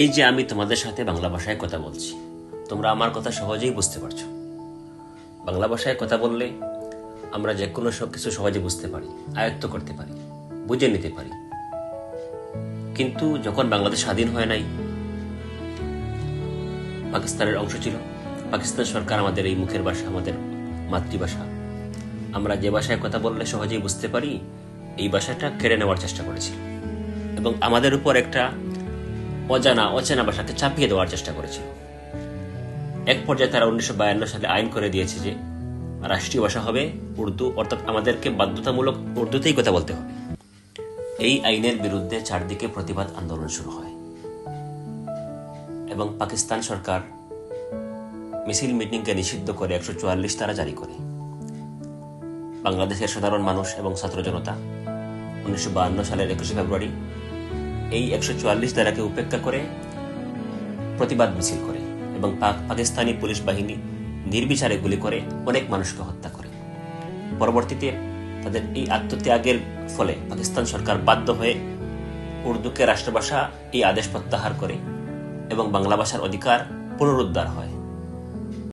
এই যে আমি তোমাদের সাথে বাংলা ভাষায় কথা বলছি, তোমরা আমার কথা সহজেই বুঝতে পারছ। বাংলা ভাষায় কথা বললে আমরা যে কোনো সব কিছু সহজে বুঝতে পারি, আয়ত্ত করতে পারি, বুঝে নিতে পারি। কিন্তু যখন বাংলাদেশ স্বাধীন হয় নাই, পাকিস্তানের অংশ ছিল, পাকিস্তান সরকার আমাদের এই মুখের ভাষা, আমাদের মাতৃভাষা। আমরা যে ভাষায় কথা বললে সহজেই বুঝতে পারি, এই ভাষাটা কেড়ে নেওয়ার চেষ্টা করেছিল এবং আমাদের উপর একটা অজানা, অচেনা ভাষাকে চাপিয়ে দেওয়ার চেষ্টা করেছিল। এক পর্যায়ে তারা উনিশশো বায়ান্ন সালে আইন করে দিয়েছে যে, রাষ্ট্রীয় ভাষা হবে উর্দু, অর্থাৎ আমাদেরকে বাধ্যতামূলক উর্দুতেই কথা বলতে হবে। এই আইনের বিরুদ্ধে চারদিকে প্রতিবাদ আন্দোলন শুরু হয়। এবং পাকিস্তান সরকার মিছিল মিটিংকে নিষিদ্ধ করে একশো চুয়াল্লিশ তারা জারি করে। বাংলাদেশের সাধারণ মানুষ এবং ছাত্র জনতা উনিশশো সালের একুশে ফেব্রুয়ারি এই একশো চুয়াল্লিশ ধারাকে উপেক্ষা করে, প্রতিবাদ মিছিল করে এবং পাক- পাকিস্তানি পুলিশ বাহিনী নির্বিচারে গুলি করে অনেক মানুষকে হত্যা করে। পরবর্তীতে তাদের এই আত্মত্যাগের ফলে পাকিস্তান সরকার বাধ্য হয়ে উর্দুকে রাষ্ট্রভাষা এই আদেশ প্রত্যাহার করে এবং বাংলা ভাষার অধিকার পুনরুদ্ধার হয়।